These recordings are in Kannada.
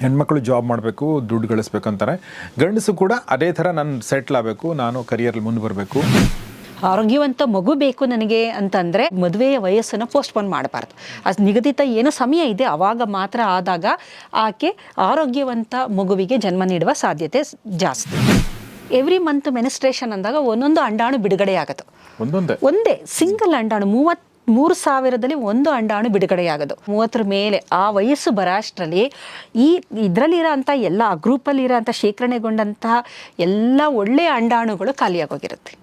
ಹೆಣ್ಮಕ್ಳು ಜಾಬ್ ಮಾಡಬೇಕು ದುಡ್ಡು ಗಳಿಸ್ಬೇಕು ಅಂತಾರೆ. ಗಂಡಸು ಕೂಡ ಅದೇ ಥರ ನಾನು ಸೆಟ್ಲ್ ಆಗಬೇಕು ನಾನು ಕರಿಯರಲ್ಲಿ ಮುಂದೆ ಬರಬೇಕು ಆರೋಗ್ಯವಂತ ಮಗು ಬೇಕು ನನಗೆ ಅಂತಂದರೆ ಮದುವೆಯ ವಯಸ್ಸನ್ನು ಪೋಸ್ಟ್ಪೋನ್ ಮಾಡಬಾರ್ದು. ಅದು ನಿಗದಿತ ಏನು ಸಮಯ ಇದೆ ಆವಾಗ ಮಾತ್ರ ಆದಾಗ ಆಕೆ ಆರೋಗ್ಯವಂತ ಮಗುವಿಗೆ ಜನ್ಮ ನೀಡುವ ಸಾಧ್ಯತೆ ಜಾಸ್ತಿ. ಎವ್ರಿ ಮಂತ್ ಮೆನಿಸ್ಟ್ರೇಷನ್ ಅಂದಾಗ ಒಂದೊಂದು ಅಂಡಾಣು ಬಿಡುಗಡೆ ಆಗುತ್ತೆ. ಒಂದೊಂದೇ? ಒಂದೇ ಸಿಂಗಲ್ ಅಂಡಾಣು ಮೂವತ್ ಮೂರು ಸಾವಿರದಲ್ಲಿ ಒಂದು ಅಂಡಾಣು ಬಿಡುಗಡೆಯಾಗೋದು. ಮೂವತ್ತರ ಮೇಲೆ ಆ ವಯಸ್ಸು ಬರೋಷ್ಟರಲ್ಲಿ ಈ ಇದರಲ್ಲಿರೋ ಅಂಥ ಎಲ್ಲ ಆ ಗ್ರೂಪಲ್ಲಿರೋ ಅಂಥ ಶೇಖರಣೆಗೊಂಡಂತಹ ಎಲ್ಲ ಒಳ್ಳೆಯ ಅಂಡಾಣುಗಳು ಖಾಲಿಯಾಗೋಗಿರುತ್ತೆ.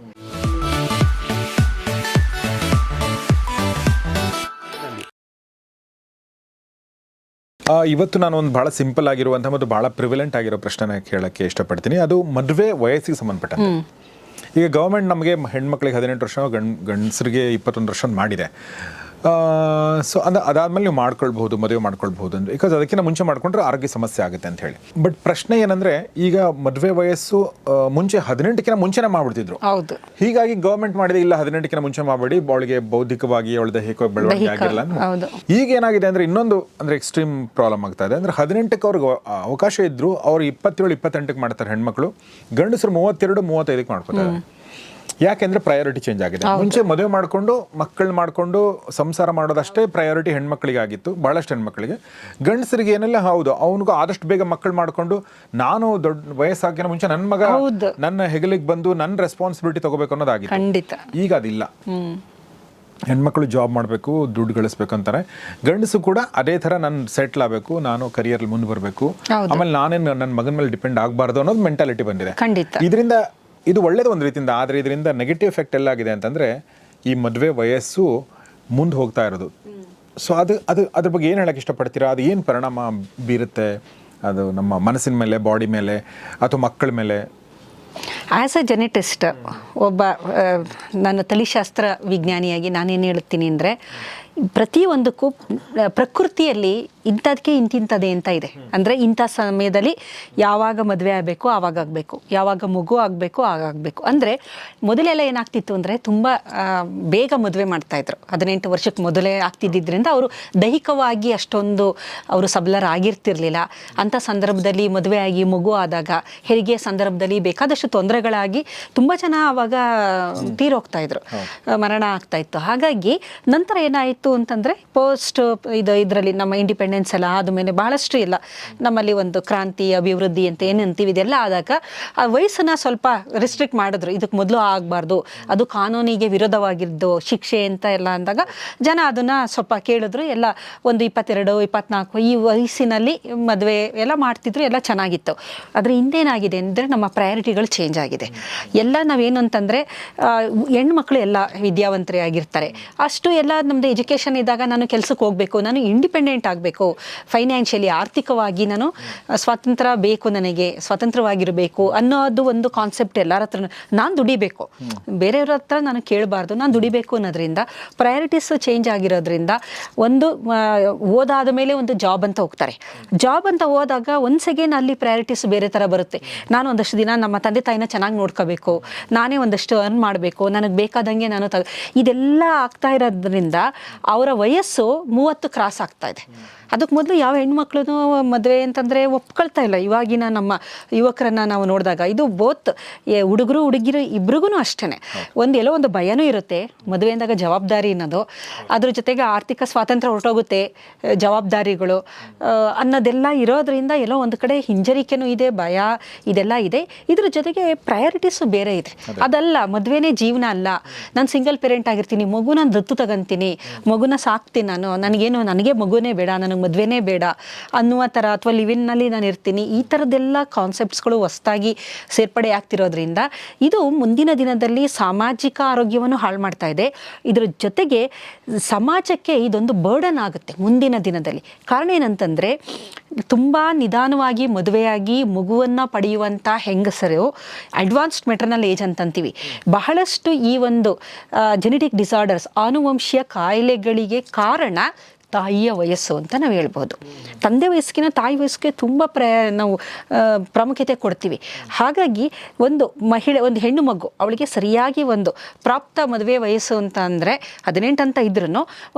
ಇವತ್ತು ನಾನು ಒಂದು ಭಾಳ ಸಿಂಪಲ್ ಆಗಿರುವಂಥ ಮತ್ತು ಭಾಳ ಪ್ರಿವಿಲೆಂಟ್ ಆಗಿರೋ ಪ್ರಶ್ನೆನ ಕೇಳೋಕ್ಕೆ ಇಷ್ಟಪಡ್ತೀನಿ. ಅದು ಮದುವೆ ವಯಸ್ಸಿಗೆ ಸಂಬಂಧಪಟ್ಟಂತೆ. ಈಗ ಗೌರ್ಮೆಂಟ್ ನಮಗೆ ಹೆಣ್ಮಕ್ಳಿಗೆ ಹದಿನೆಂಟು ವರ್ಷ ಗಂಡ್ ಗಂಡಸರಿಗೆ ಇಪ್ಪತ್ತೊಂದು ವರ್ಷ ಮಾಡಿದೆ. ಸೊ ಅದು ಅದಾದ್ಮೇಲೆ ನೀವು ಮಾಡ್ಕೊಳ್ಬಹುದು ಮದುವೆ ಮಾಡ್ಕೊಳ್ಬಹುದು ಅಂದ್ರೆ ಬಿಕಾಸ್ ಅದಕ್ಕಿಂತ ಮುಂಚೆ ಮಾಡ್ಕೊಂಡ್ರೆ ಆರೋಗ್ಯ ಸಮಸ್ಯೆ ಆಗುತ್ತೆ ಅಂತ ಹೇಳಿ. ಬಟ್ ಪ್ರಶ್ನೆ ಏನಂದ್ರೆ ಈಗ ಮದುವೆ ವಯಸ್ಸು ಮುಂಚೆ ಹದಿನೆಂಟಕ್ಕಿಂತ ಮುಂಚೆನೇ ಮಾಡ್ಬಿಡ್ತಿದ್ರು. ಹೌದು. ಹೀಗಾಗಿ ಗವರ್ಮೆಂಟ್ ಮಾಡಿದೆ ಇಲ್ಲ ಹದಿನೆಂಟಕ್ಕಿಂತ ಮುಂಚೆ ಮಾಡಬೇಡಿ ಅವಳಿಗೆ ಬೌದ್ಧಿಕವಾಗಿ ಅವಳ ದೈಹಿಕ ಬೆಳವಣಿಗೆ ಆಗಿಲ್ಲ ಆಗಿರಲ್ಲ. ಈಗ ಏನಾಗಿದೆ ಅಂದ್ರೆ ಇನ್ನೊಂದು ಅಂದ್ರೆ ಎಕ್ಸ್ಟ್ರೀಮ್ ಪ್ರಾಬ್ಲಮ್ ಆಗ್ತಾ ಇದೆ. ಅಂದ್ರೆ ಹದಿನೆಂಟಕ್ಕೆ ಅವ್ರಿಗೆ ಅವಕಾಶ ಇದ್ರು ಅವ್ರು ಇಪ್ಪತ್ತೇಳು ಇಪ್ಪತ್ತೆಂಟಕ್ಕೆ ಮಾಡ್ತಾರೆ ಹೆಣ್ಮಕ್ಳು. ಗಂಡಸರು ಮೂವತ್ತೆರಡು ಮೂವತ್ತೈದಕ್ಕೆ ಮಾಡ್ಕೊತಾರೆ. ಯಾಕೆಂದ್ರೆ ಪ್ರಯಾರಿಟಿ ಚೇಂಜ್ ಆಗಿದೆ. ಮುಂಚೆ ಮದುವೆ ಮಾಡ್ಕೊಂಡು ಮಕ್ಕಳು ಮಾಡ್ಕೊಂಡು ಸಂಸಾರ ಮಾಡೋದಷ್ಟೇ ಪ್ರಯಾರಿಟಿ ಹೆಣ್ಮಕ್ಳಿಗೆ ಆಗಿತ್ತು ಬಹಳಷ್ಟು ಹೆಣ್ಮಕ್ಳಿಗೆ. ಗಂಡಸರಿಗೆ ಏನೆಲ್ಲ ಹೌದು ಅವನಿಗೂ ಆದಷ್ಟು ಬೇಗ ಮಕ್ಕಳು ಮಾಡ್ಕೊಂಡು ನಾನು ದೊಡ್ಡ ವಯಸ್ಸಾಗಿನ ಮುಂಚೆ ನನ್ನ ಮಗ. ನನ್ನ ಹೆಗಲಿಗೆ ಬಂದು ನನ್ನ ರೆಸ್ಪಾನ್ಸಿಬಿಲಿಟಿ ತಗೋಬೇಕು ಅನ್ನೋದಾಗಿತ್ತು. ಖಂಡಿತ. ಈಗ ಅದಿಲ್ಲ. ಹೆಣ್ಮಕ್ಳು ಜಾಬ್ ಮಾಡಬೇಕು ದುಡ್ಡು ಗಳಿಸ್ಬೇಕು ಅಂತಾರೆ. ಗಂಡಸು ಕೂಡ ಅದೇ ಥರ ನಾನು ಸೆಟ್ಲ್ ಆಗಬೇಕು ನಾನು ಕರಿಯರ್ ಮುಂದೆ ಬರಬೇಕು. ಆಮೇಲೆ ನಾನೇನು ನನ್ನ ಮಗನ ಮೇಲೆ ಡಿಪೆಂಡ್ ಆಗಬಾರ್ದು ಅನ್ನೋದು ಮೆಂಟಾಲಿಟಿ ಬಂದಿದೆ. ಇದರಿಂದ ಇದು ಒಳ್ಳೇದು ಒಂದು ರೀತಿಯಿಂದ, ಆದರೆ ಇದರಿಂದ ನೆಗೆಟಿವ್ ಎಫೆಕ್ಟ್ ಎಲ್ಲ ಆಗಿದೆ ಅಂತಂದರೆ ಈ ಮದುವೆ ವಯಸ್ಸು ಮುಂದೆ ಹೋಗ್ತಾ ಇರೋದು. ಸೊ ಅದು ಅದು, ಅದ್ರ ಬಗ್ಗೆ ಏನು ಹೇಳೋಕ್ಕೆ ಇಷ್ಟಪಡ್ತೀರಾ? ಅದು ಏನು ಪರಿಣಾಮ ಬೀರುತ್ತೆ? ಅದು ನಮ್ಮ ಮನಸ್ಸಿನ ಮೇಲೆ ಬಾಡಿ ಮೇಲೆ, ಅಥವಾ ಮಕ್ಕಳ ಮೇಲೆ? ಆ್ಯಸ್ ಅ ಜೆನೆಟಿಸ್ಟ್ ಒಬ್ಬ ನನ್ನ ತಳಿಶಾಸ್ತ್ರ ವಿಜ್ಞಾನಿಯಾಗಿ ನಾನೇನು ಹೇಳ್ತೀನಿ ಅಂದರೆ ಪ್ರತಿಯೊಂದಕ್ಕೂ ಪ್ರಕೃತಿಯಲ್ಲಿ ಇಂಥದಕ್ಕೆ ಇಂತಿಂಥದ್ದೇ ಅಂತ ಇದೆ. ಅಂದರೆ ಇಂಥ ಸಮಯದಲ್ಲಿ ಯಾವಾಗ ಮದುವೆ ಆಗಬೇಕು ಆವಾಗ ಆಗಬೇಕು. ಯಾವಾಗ ಮಗು ಆಗಬೇಕು ಆಗಬೇಕು. ಅಂದರೆ ಮೊದಲೆಲ್ಲ ಏನಾಗ್ತಿತ್ತು ಅಂದರೆ ತುಂಬ ಬೇಗ ಮದುವೆ ಮಾಡ್ತಾಯಿದ್ರು ಹದಿನೆಂಟು ವರ್ಷಕ್ಕೆ ಮೊದಲೇ ಆಗ್ತಿದ್ದರಿಂದ ಅವರು ದೈಹಿಕವಾಗಿ ಅಷ್ಟೊಂದು ಅವರು ಸಬಲರಾಗಿರ್ತಿರ್ಲಿಲ್ಲ. ಅಂಥ ಸಂದರ್ಭದಲ್ಲಿ ಮದುವೆ ಆಗಿ ಮಗು ಆದಾಗ ಹೆರಿಗೆ ಸಂದರ್ಭದಲ್ಲಿ ಬೇಕಾದಷ್ಟು ತೊಂದರೆಗಳಾಗಿ ತುಂಬ ಜನ ಆವಾಗ ತೀರೋಗ್ತಾಯಿದ್ರು ಮರಣ ಆಗ್ತಾಯಿತ್ತು ಹಾಗಾಗಿ ನಂತರ ಏನಾಯಿತು ಅಂತಂದರೆ ಪೋಸ್ಟ್ ಇದು ಇದರಲ್ಲಿ ನಮ್ಮ ಇಂಡಿಪೆಂಡೆನ್ಸ್ ಎಲ್ಲ ಆದಮೇಲೆ ಬಹಳಷ್ಟು ಇಲ್ಲ ನಮ್ಮಲ್ಲಿ ಒಂದು ಕ್ರಾಂತಿ, ಅಭಿವೃದ್ಧಿ ಅಂತ ಏನು ಅಂತೀವಿ ಇದೆಲ್ಲ ಆದಾಗ ಆ ವಯಸ್ಸನ್ನ ಸ್ವಲ್ಪ ರಿಸ್ಟ್ರಿಕ್ಟ್ ಮಾಡಿದ್ರು. ಇದಕ್ಕೆ ಮೊದಲು ಆಗಬಾರ್ದು. ಅದು ಕಾನೂನಿಗೆ ವಿರೋಧವಾಗಿದ್ದು ಶಿಕ್ಷೆ ಅಂತ ಎಲ್ಲ ಅಂದಾಗ ಜನ ಅದನ್ನ ಸ್ವಲ್ಪ ಕೇಳಿದ್ರು. ಎಲ್ಲ ಒಂದು ಇಪ್ಪತ್ತೆರಡು, ಇಪ್ಪತ್ನಾಲ್ಕು ಈ ವಯಸ್ಸಿನಲ್ಲಿ ಮದುವೆ ಎಲ್ಲ ಮಾಡ್ತಿದ್ರು, ಎಲ್ಲ ಚೆನ್ನಾಗಿತ್ತು. ಆದರೆ ಹಿಂದೇನಾಗಿದೆ ಅಂದರೆ ನಮ್ಮ ಪ್ರಯಾರಿಟಿಗಳು ಚೇಂಜ್ ಆಗಿದೆ. ಎಲ್ಲ ನಾವೇನು ಅಂತಂದರೆ ಹೆಣ್ಮಕ್ಳು ಎಲ್ಲ ವಿದ್ಯಾವಂತರೇ ಆಗಿರ್ತಾರೆ. ಅಷ್ಟು ಎಲ್ಲ ನಮ್ಮದು ಎಜುಕೇಷನ್ ಇದ್ದಾಗ ನಾನು ಕೆಲಸಕ್ಕೆ ಹೋಗಬೇಕು, ನಾನು ಇಂಡಿಪೆಂಡೆಂಟ್ ಆಗಬೇಕು ಫೈನಾನ್ಷಿಯಲಿ ಆರ್ಥಿಕವಾಗಿ ನಾನು ಸ್ವಾತಂತ್ರ್ಯ ಬೇಕು ನನಗೆ ಸ್ವತಂತ್ರವಾಗಿರಬೇಕು ಅನ್ನೋದು ಒಂದು ಕಾನ್ಸೆಪ್ಟ್ ಎಲ್ಲರ ಹತ್ರ ನಾನು ದುಡಿಬೇಕು. ಬೇರೆಯವ್ರ ಹತ್ರ ನಾನು ಕೇಳಬಾರ್ದು, ನಾನು ದುಡಿಬೇಕು ಅನ್ನೋದ್ರಿಂದ ಪ್ರಯಾರಿಟೀಸ್ ಚೇಂಜ್ ಆಗಿರೋದ್ರಿಂದ ಒಂದು ಓದಾದ ಮೇಲೆ ಒಂದು ಜಾಬ್ ಅಂತ ಹೋಗ್ತಾರೆ. ಜಾಬ್ ಅಂತ ಹೋದಾಗ ಒಂದು ಸೆಕೆಂಡ್ ಅಲ್ಲಿ ಪ್ರಯಾರಿಟೀಸ್ ಬೇರೆ ಥರ ಬರುತ್ತೆ. ನಾನು ಒಂದಷ್ಟು ದಿನ ನಮ್ಮ ತಂದೆ ತಾಯಿನ ಚೆನ್ನಾಗಿ ನೋಡ್ಕೋಬೇಕು, ನಾನೇ ಒಂದಷ್ಟು ಅರ್ನ್ ಮಾಡಬೇಕು, ನನಗೆ ಬೇಕಾದಂಗೆ ನಾನು ತ ಇದೆಲ್ಲ ಆಗ್ತಾ ಇರೋದ್ರಿಂದ ಅವರ ವಯಸ್ಸು ಮೂವತ್ತು ಕ್ರಾಸ್ ಆಗ್ತಾ ಇದೆ. ಅದಕ್ಕೆ ಮೊದಲು ಯಾವ ಹೆಣ್ಮಕ್ಳು ಮದುವೆ ಅಂತಂದರೆ ಒಪ್ಕೊಳ್ತಾ ಇಲ್ಲ. ಇವಾಗಿನ ನಮ್ಮ ಯುವಕರನ್ನು ನಾವು ನೋಡಿದಾಗ ಇದು ಬೋತ್ ಹುಡುಗರು ಹುಡುಗಿರು ಇಬ್ರಿಗೂ ಅಷ್ಟೇ ಒಂದು ಎಲ್ಲೋ ಒಂದು ಭಯನೂ ಇರುತ್ತೆ. ಮದುವೆ ಅಂದಾಗ ಜವಾಬ್ದಾರಿ ಅನ್ನೋದು. ಅದ್ರ ಜೊತೆಗೆ ಆರ್ಥಿಕ ಸ್ವಾತಂತ್ರ್ಯ ಹೊರಟೋಗುತ್ತೆ ಜವಾಬ್ದಾರಿಗಳು. ಅನ್ನೋದೆಲ್ಲ ಇರೋದ್ರಿಂದ ಎಲ್ಲೋ ಒಂದು ಕಡೆ ಹಿಂಜರಿಕೆನೂ ಇದೆ ಭಯ ಇದೆಲ್ಲ ಇದೆ. ಇದ್ರ ಜೊತೆಗೆ ಪ್ರಯಾರಿಟೀಸು ಬೇರೆ ಇದೆ. ಅದಲ್ಲ ಮದುವೆನೇ ಜೀವನ ಅಲ್ಲ. ನಾನು ಸಿಂಗಲ್ ಪೇರೆಂಟ್ ಆಗಿರ್ತೀನಿ ಮಗು ನಾನು ದತ್ತು ತಗೊಂತೀನಿ ಮಗುನ ಸಾಕ್ತೀನಿ ನಾನು. ನನಗೇನು ನನಗೆ ಮಗುನೇ ಬೇಡ ನನಗೆ ಮದುವೆನೇ ಬೇಡ ಅನ್ನುವ ಥರ ಅಥವಾ ಲಿವಿನ್ನಲ್ಲಿ ನಾನು ಇರ್ತೀನಿ, ಈ ಥರದ್ದೆಲ್ಲ ಕಾನ್ಸೆಪ್ಟ್ಸ್ಗಳು ಹೊಸ್ತಾಗಿ ಸೇರ್ಪಡೆ ಆಗ್ತಿರೋದ್ರಿಂದ ಇದು ಮುಂದಿನ ದಿನದಲ್ಲಿ ಸಾಮಾಜಿಕ ಆರೋಗ್ಯವನ್ನು ಹಾಳು ಮಾಡ್ತಾ ಇದೆ. ಇದರ ಜೊತೆಗೆ ಸಮಾಜಕ್ಕೆ ಇದೊಂದು ಬರ್ಡನ್ ಆಗುತ್ತೆ ಮುಂದಿನ ದಿನದಲ್ಲಿ. ಕಾರಣ ಏನಂತಂದರೆ, ತುಂಬ ನಿಧಾನವಾಗಿ ಮದುವೆಯಾಗಿ ಮಗುವನ್ನು ಪಡೆಯುವಂಥ ಹೆಂಗಸರು ಅಡ್ವಾನ್ಸ್ಡ್ ಮೆಟರ್ನಲ್ ಏಜ್ ಅಂತಂತೀವಿ. ಬಹಳಷ್ಟು ಈ ಒಂದು ಜೆನೆಟಿಕ್ ಡಿಸಾರ್ಡರ್ಸ್ ಆನುವಂಶೀಯ ಕಾಯಿಲೆಗಳಿಗೆ ಕಾರಣ ತಾಯಿಯ ವಯಸ್ಸು ಅಂತ ನಾವು ಹೇಳ್ಬೋದು. ತಂದೆ ವಯಸ್ಸಿನ ತಾಯಿ ವಯಸ್ಸಿಗೆ ತುಂಬ ಪ್ರ, ನಾವು ಪ್ರಾಮುಖ್ಯತೆ ಕೊಡ್ತೀವಿ. ಹಾಗಾಗಿ ಒಂದು ಮಹಿಳೆ, ಒಂದು ಹೆಣ್ಣು ಮಗು, ಅವಳಿಗೆ ಸರಿಯಾಗಿ ಒಂದು ಪ್ರಾಪ್ತ ಮದುವೆ ವಯಸ್ಸು ಅಂತ ಅಂದರೆ ಹದಿನೆಂಟು ಅಂತ ಇದ್ರೂ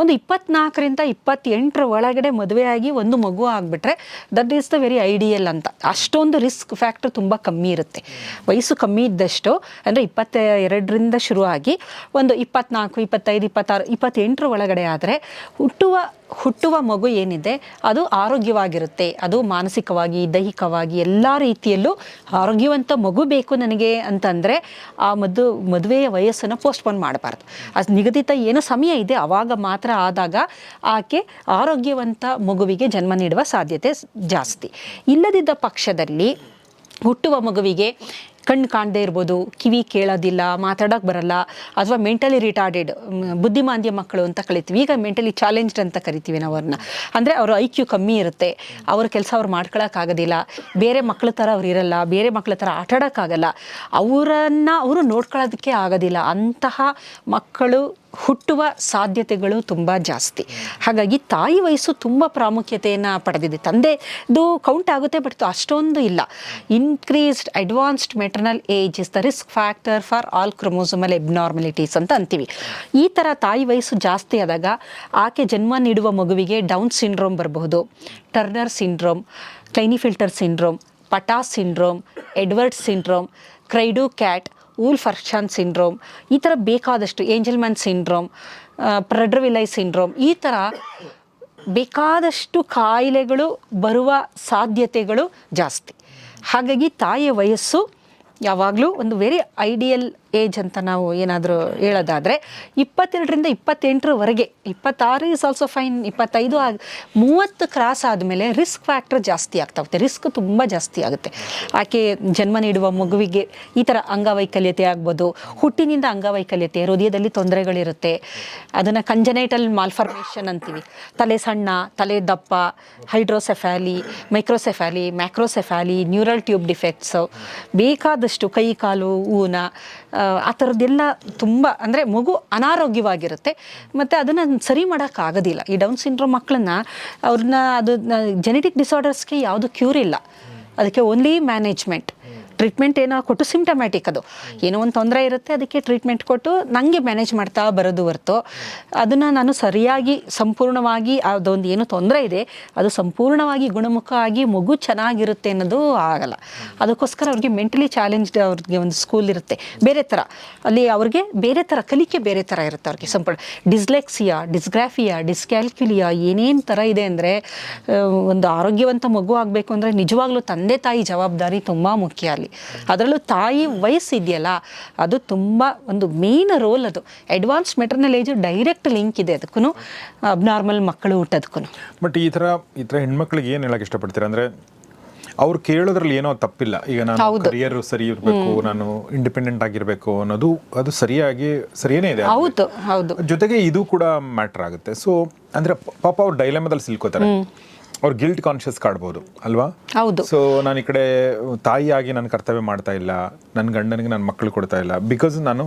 ಒಂದು ಇಪ್ಪತ್ನಾಲ್ಕರಿಂದ ಇಪ್ಪತ್ತೆಂಟರ ಒಳಗಡೆ ಮದುವೆಯಾಗಿ ಒಂದು ಮಗು ಆಗಿಬಿಟ್ರೆ that is the very ideal ಅಂತ. ಅಷ್ಟೊಂದು ರಿಸ್ಕ್ ಫ್ಯಾಕ್ಟರ್ ತುಂಬ ಕಮ್ಮಿ ಇರುತ್ತೆ. ವಯಸ್ಸು ಕಮ್ಮಿ ಇದ್ದಷ್ಟು ಅಂದರೆ ಇಪ್ಪತ್ತ ಎರಡರಿಂದ ಶುರುವಾಗಿ ಒಂದು ಇಪ್ಪತ್ನಾಲ್ಕು, ಇಪ್ಪತ್ತೈದು, ಇಪ್ಪತ್ತಾರು, ಇಪ್ಪತ್ತೆಂಟರ ಒಳಗಡೆ ಆದರೆ ಹುಟ್ಟುವ ಹುಟ್ಟುವ ಮಗು ಏನಿದೆ, ಅದು ಆರೋಗ್ಯವಾಗಿರುತ್ತೆ. ಅದು ಮಾನಸಿಕವಾಗಿ, ದೈಹಿಕವಾಗಿ ಎಲ್ಲ ರೀತಿಯಲ್ಲೂ ಆರೋಗ್ಯವಂತ ಮಗು ಬೇಕು ನನಗೆ ಅಂತಂದರೆ ಆ ಮದು ಮದುವೆಯ ವಯಸ್ಸನ್ನು ಪೋಸ್ಟ್ಪೋನ್ ಮಾಡಬಾರ್ದು. ಅದು ನಿಗದಿತ ಏನು ಸಮಯ ಇದೆ ಆವಾಗ ಮಾತ್ರ ಆದಾಗ ಆಕೆ ಆರೋಗ್ಯವಂತ ಮಗುವಿಗೆ ಜನ್ಮ ನೀಡುವ ಸಾಧ್ಯತೆ ಜಾಸ್ತಿ. ಇಲ್ಲದಿದ್ದ ಪಕ್ಷದಲ್ಲಿ ಹುಟ್ಟುವ ಮಗುವಿಗೆ ಕಣ್ಣು ಕಾಣದೇ ಇರ್ಬೋದು, ಕಿವಿ ಕೇಳೋದಿಲ್ಲ, ಮಾತಾಡೋಕೆ ಬರಲ್ಲ, ಅಥವಾ ಮೆಂಟಲಿ ರಿಟಾರ್ಡೆಡ್ ಬುದ್ಧಿಮಾಂದ್ಯ ಮಕ್ಕಳು ಅಂತ ಕರಿತೀವಿ. ಈಗ ಮೆಂಟಲಿ ಚಾಲೆಂಜ್ಡ್ ಅಂತ ಕರಿತೀವಿ ನಾವು ಅವ್ರನ್ನ. ಅಂದರೆ ಅವ್ರ ಐ ಕ್ಯೂ ಕಮ್ಮಿ ಇರುತ್ತೆ. ಅವ್ರ ಕೆಲಸ ಅವ್ರು ಮಾಡ್ಕೊಳಕ್ಕಾಗೋದಿಲ್ಲ ಬೇರೆ ಮಕ್ಕಳ ಥರ ಅವ್ರು ಇರಲ್ಲ. ಬೇರೆ ಮಕ್ಕಳ ಥರ ಆಟಾಡೋಕ್ಕಾಗಲ್ಲ ಅವರನ್ನು ಅವರು ನೋಡ್ಕೊಳ್ಳೋದಕ್ಕೆ ಆಗೋದಿಲ್ಲ. ಅಂತಹ ಮಕ್ಕಳು ಹುಟ್ಟುವ ಸಾಧ್ಯತೆಗಳು ತುಂಬ ಜಾಸ್ತಿ. ಹಾಗಾಗಿ ತಾಯಿ ವಯಸ್ಸು ತುಂಬ ಪ್ರಾಮುಖ್ಯತೆಯನ್ನು ಪಡೆದಿದೆ. ತಂದೆದು ಕೌಂಟ್ ಆಗುತ್ತೆ ಬಟ್ ಅಷ್ಟೊಂದು ಇಲ್ಲ. Increased advanced maternal age is the risk factor for all chromosomal abnormalities ಅಂತ ಅಂತೀವಿ. ಈ ಥರ ತಾಯಿ ವಯಸ್ಸು ಜಾಸ್ತಿ ಆದಾಗ ಆಕೆ ಜನ್ಮ ನೀಡುವ ಮಗುವಿಗೆ ಡೌನ್ ಸಿಂಡ್ರೋಮ್ ಬರಬಹುದು Turner syndrome Klinefelter syndrome Patau's syndrome Edward syndrome cri du cat Wolf ಫರ್ಷಾನ್ syndrome ಈ ಥರ ಬೇಕಾದಷ್ಟು ಏಂಜಲ್ಮನ್ ಸಿಂಡ್ರೋಮ್ ಪ್ರಡ್ರವಿಲೈ ಸಿಂಡ್ರೋಮ್ ಈ ಥರ ಬೇಕಾದಷ್ಟು ಕಾಯಿಲೆಗಳು ಬರುವ ಸಾಧ್ಯತೆಗಳು ಜಾಸ್ತಿ. ಹಾಗಾಗಿ ತಾಯಿಯ ವಯಸ್ಸು ಯಾವಾಗಲೂ ಒಂದು ವೆರಿ ಐಡಿಯಲ್ ಏಜ್ ಅಂತ ನಾವು ಏನಾದರೂ ಹೇಳೋದಾದರೆ ಇಪ್ಪತ್ತೆರಡರಿಂದ ಇಪ್ಪತ್ತೆಂಟರವರೆಗೆ, ಇಪ್ಪತ್ತಾರು ಇಸ್ ಆಲ್ಸೋ ಫೈನ್ ಇಪ್ಪತ್ತೈದು ಆಗ, ಮೂವತ್ತು ಕ್ರಾಸ್ ಆದಮೇಲೆ ರಿಸ್ಕ್ ಫ್ಯಾಕ್ಟರ್ ಜಾಸ್ತಿ ಆಗ್ತಾ ಹೋಗುತ್ತೆ ರಿಸ್ಕ್ ತುಂಬ ಜಾಸ್ತಿ ಆಗುತ್ತೆ. ಆಕೆ ಜನ್ಮ ನೀಡುವ ಮಗುವಿಗೆ ಈ ಥರ ಅಂಗವೈಕಲ್ಯತೆ ಆಗ್ಬೋದು, ಹುಟ್ಟಿನಿಂದ ಅಂಗವೈಕಲ್ಯತೆ, ಹೃದಯದಲ್ಲಿ ತೊಂದರೆಗಳಿರುತ್ತೆ. ಅದನ್ನು ಕಂಜನೈಟಲ್ ಮಾಲ್ಫಾರ್ಮೇಷನ್ ಅಂತೀವಿ. ತಲೆ ಸಣ್ಣ, ತಲೆ ದಪ್ಪ hydrocephaly microcephaly macrocephaly neural tube defects ಬೇಕಾದಷ್ಟು ಕೈ, ಕಾಲು, ಊನ ಆ, ಥರದ್ದೆಲ್ಲ ತುಂಬ ಅಂದರೆ ಮಗು ಅನಾರೋಗ್ಯವಾಗಿರುತ್ತೆ. ಮತ್ತು ಅದನ್ನು ಸರಿ ಮಾಡೋಕ್ಕಾಗೋದಿಲ್ಲ ಈ ಡೌನ್ ಸಿಂಡ್ರೋಮ್ ಮಕ್ಕಳನ್ನ ಅವ್ರನ್ನ ಅದು ಜೆನೆಟಿಕ್ ಡಿಸಾರ್ಡರ್ಸ್ಗೆ ಯಾವುದು ಕ್ಯೂರ್ ಇಲ್ಲ. ಅದಕ್ಕೆ ಓನ್ಲಿ ಮ್ಯಾನೇಜ್ಮೆಂಟ್ ಟ್ರೀಟ್ಮೆಂಟ್ ಏನೋ ಕೊಟ್ಟು ಸಿಂಟಮ್ಯಾಟಿಕ್ ಅದು. ಏನೋ ಒಂದು ತೊಂದರೆ ಇರುತ್ತೆ, ಅದಕ್ಕೆ ಟ್ರೀಟ್ಮೆಂಟ್ ಕೊಟ್ಟು ನನಗೆ ಮ್ಯಾನೇಜ್ ಮಾಡ್ತಾ ಬರೋದು ಹೊರ್ತು. ಅದನ್ನು ನಾನು ಸರಿಯಾಗಿ, ಸಂಪೂರ್ಣವಾಗಿ ಅದೊಂದು ಏನು ತೊಂದರೆ ಇದೆ, ಅದು ಸಂಪೂರ್ಣವಾಗಿ ಗುಣಮುಖ ಆಗಿ ಮಗು ಚೆನ್ನಾಗಿರುತ್ತೆ ಅನ್ನೋದು ಆಗಲ್ಲ. ಅದಕ್ಕೋಸ್ಕರ ಅವ್ರಿಗೆ ಮೆಂಟಲಿ ಚಾಲೆಂಜ್ಡ್ ಅವ್ರಿಗೆ ಒಂದು ಸ್ಕೂಲ್ ಇರುತ್ತೆ. ಬೇರೆ ಥರ ಅಲ್ಲಿ ಅವ್ರಿಗೆ ಬೇರೆ ಥರ ಕಲಿಕೆ ಬೇರೆ ಥರ ಇರುತ್ತೆ ಅವ್ರಿಗೆ ಸಂಪೂರ್ಣ. ಡಿಸ್ಲೆಕ್ಸಿಯಾ, ಡಿಸ್ಗ್ರಾಫಿಯಾ, ಡಿಸ್ಕ್ಯಾಲ್ಕ್ಯುಲಿಯಾ ಏನೇನು ಥರ ಇದೆ ಅಂದರೆ ಒಂದು ಆರೋಗ್ಯವಂತ ಮಗು ಆಗಬೇಕು ಅಂದರೆ ನಿಜವಾಗ್ಲೂ ತಂದೆ ತಾಯಿ ಜವಾಬ್ದಾರಿ ತುಂಬ ಮುಖ್ಯ ಅಲ್ಲಿ. ಅದರಲ್ಲೂ ತಾಯಿ ವಯಸ್ಸು ಇದೆಯಲ್ಲ ಅದು ತುಂಬ ಒಂದು ಮೇನ್ ರೋಲ್ ಅದು. Advance maternal age direct link ಇದೆ ಅದಕ್ಕೂ ಅಬ್ನಾರ್ಮಲ್ ಮಕ್ಕಳು ಹುಟ್ಟೋದಕ್ಕೂ ಬಟ್ ಈ ಥರ ಈ ಥರ ಹೆಣ್ಮಕ್ಳಿಗೆ ಏನು ಹೇಳಕ್ಕೆ ಇಷ್ಟಪಡ್ತೀರಾ ಅಂದರೆ ಅವ್ರು ಕೇಳೋದ್ರಲ್ಲಿ ಏನೋ ತಪ್ಪಿಲ್ಲ. ಈಗ ನಾನು. ಕರಿಯರ್ ಸರಿ ಇರಬೇಕು ನಾನು ಇಂಡಿಪೆಂಡೆಂಟ್ ಆಗಿರಬೇಕು ಅನ್ನೋದು ಅದು ಸರಿಯಾಗಿ ಸರಿಯೇನೇ ಇದೆ ಹೌದು ಹೌದು. ಜೊತೆಗೆ ಇದು ಕೂಡ ಮ್ಯಾಟರ್ ಆಗುತ್ತೆ. ಸೊ ಅಂದ್ರೆ ಪಾಪ ಅವ್ರು ಡೈಲಮದಲ್ಲಿ ಸಿಲ್ಕೋತಾರೆ. ಅವ್ರು ಗಿಲ್ಟ್ ಕಾನ್ಶಿಯಸ್ ಕಾಡ್ಬೋದು ಅಲ್ವಾ? ಹೌದು. ಸೊ ನಾನು ಈ ಕಡೆ ತಾಯಿಯಾಗಿ ನಾನು ಕರ್ತವ್ಯ ಮಾಡ್ತಾ ಇಲ್ಲ ನನ್ನ ಗಂಡನಿಗೆ ನನ್ನ ಮಕ್ಕಳು ಕೊಡ್ತಾ ಇಲ್ಲ ಬಿಕಾಸ್ ನಾನು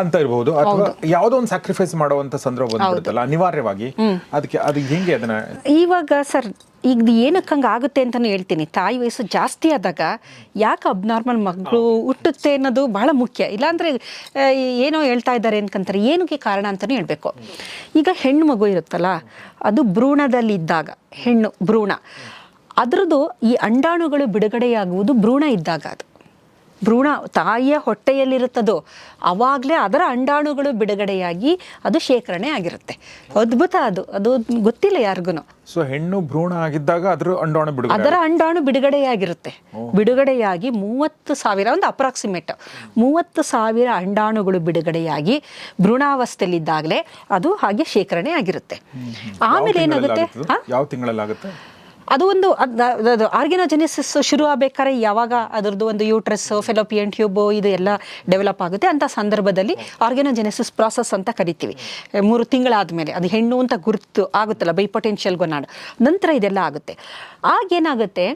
ಅಂತ ಇರಬಹುದು ಅಥವಾ ಯಾವುದೋ ಒಂದು ಸ್ಯಾಕ್ರಿಫೈಸ್ ಮಾಡುವಂತ ಸಂದರ್ಭ ಬಂದ್ಬಿಡುತ್ತಲ್ಲ ಅನಿವಾರ್ಯವಾಗಿ ಅದಕ್ಕೆ ಅದು ಹೆಂಗೆ ಅದನ್ನ? ಇವಾಗ ಸರ್ ಈಗ ಏನಕ್ಕೆ ಹಂಗೆ ಆಗುತ್ತೆ ಅಂತಲೂ ಹೇಳ್ತೀನಿ. ತಾಯಿ ವಯಸ್ಸು ಜಾಸ್ತಿ ಆದಾಗ ಯಾಕೆ ಅಬ್ನಾರ್ಮಲ್ ಮಗಳು ಹುಟ್ಟುತ್ತೆ ಅನ್ನೋದು ಬಹಳ ಮುಖ್ಯ. ಇಲ್ಲಾಂದರೆ ಏನೋ ಹೇಳ್ತಾ ಇದ್ದಾರೆ ಅನ್ಕೊಂತಾರೆ. ಏನಕ್ಕೆ ಕಾರಣ ಅಂತಲೂ ಹೇಳಬೇಕು. ಈಗ ಹೆಣ್ಣು ಮಗು ಇರುತ್ತಲ್ಲ ಅದು ಭ್ರೂಣದಲ್ಲಿದ್ದಾಗ ಹೆಣ್ಣು ಭ್ರೂಣ. ಅದರದ್ದು ಈ ಅಂಡಾಣುಗಳು ಬಿಡುಗಡೆಯಾಗುವುದು ಭ್ರೂಣ ಇದ್ದಾಗ ಅದು. ಭ್ರೂಣ ತಾಯಿಯ ಹೊಟ್ಟೆಯಲ್ಲಿರುತ್ತದೋ ಆವಾಗಲೇ ಅದರ ಅಂಡಾಣುಗಳು ಬಿಡುಗಡೆಯಾಗಿ ಅದು ಶೇಖರಣೆ ಆಗಿರುತ್ತೆ. ಅದ್ಭುತ ಅದು. ಅದು ಗೊತ್ತಿಲ್ಲ ಯಾರಿಗೂ ಸೊ ಹೆಣ್ಣು ಭ್ರೂಣ ಆಗಿದ್ದಾಗ ಅದರ ಅಂಡಾಣು ಬಿಡುಗಡೆ ಅದರ ಅಂಡಾಣು ಬಿಡುಗಡೆಯಾಗಿರುತ್ತೆ. ಬಿಡುಗಡೆಯಾಗಿ ಮೂವತ್ತು ಸಾವಿರ ಒಂದು ಅಪ್ರಾಕ್ಸಿಮೇಟ್. ಮೂವತ್ತು ಸಾವಿರ ಅಂಡಾಣುಗಳು ಬಿಡುಗಡೆಯಾಗಿ ಭ್ರೂಣಾವಸ್ಥೆಯಲ್ಲಿದ್ದಾಗಲೇ ಅದು ಹಾಗೆ ಶೇಖರಣೆ ಆಗಿರುತ್ತೆ. ಆಮೇಲೆ ಏನಾಗುತ್ತೆ? ಯಾವ ತಿಂಗಳಲ್ಲಿ ಆಗುತ್ತೆ ಅದು ಒಂದು, ಅದು ಆರ್ಗ್ಯಾನೋಜೆನಿಸಿಸ್ ಶುರು ಆಗಬೇಕಾದ್ರೆ ಯಾವಾಗ ಅದರದ್ದು ಒಂದು ಯೂಟ್ರಸ್, ಫೆಲೋಪಿಯನ್ ಟ್ಯೂಬ್ ಇದು ಎಲ್ಲ ಡೆವಲಪ್ ಆಗುತ್ತೆ. ಅಂತ ಸಂದರ್ಭದಲ್ಲಿ ಆರ್ಗ್ಯಾನೋಜೆನಿಸಿಸ್ ಪ್ರಾಸೆಸ್ ಅಂತ ಕರಿತೀವಿ. ಮೂರು ತಿಂಗಳಾದಮೇಲೆ ಅದು ಹೆಣ್ಣು ಅಂತ ಗುರುತು ಆಗುತ್ತಲ್ಲ, ಬೈ ಪೊಟೆನ್ಷಿಯಲ್ ಗೊನಾಡ್. ನಂತರ ಇದೆಲ್ಲ ಆಗುತ್ತೆ. ಆಗೇನಾಗುತ್ತೆ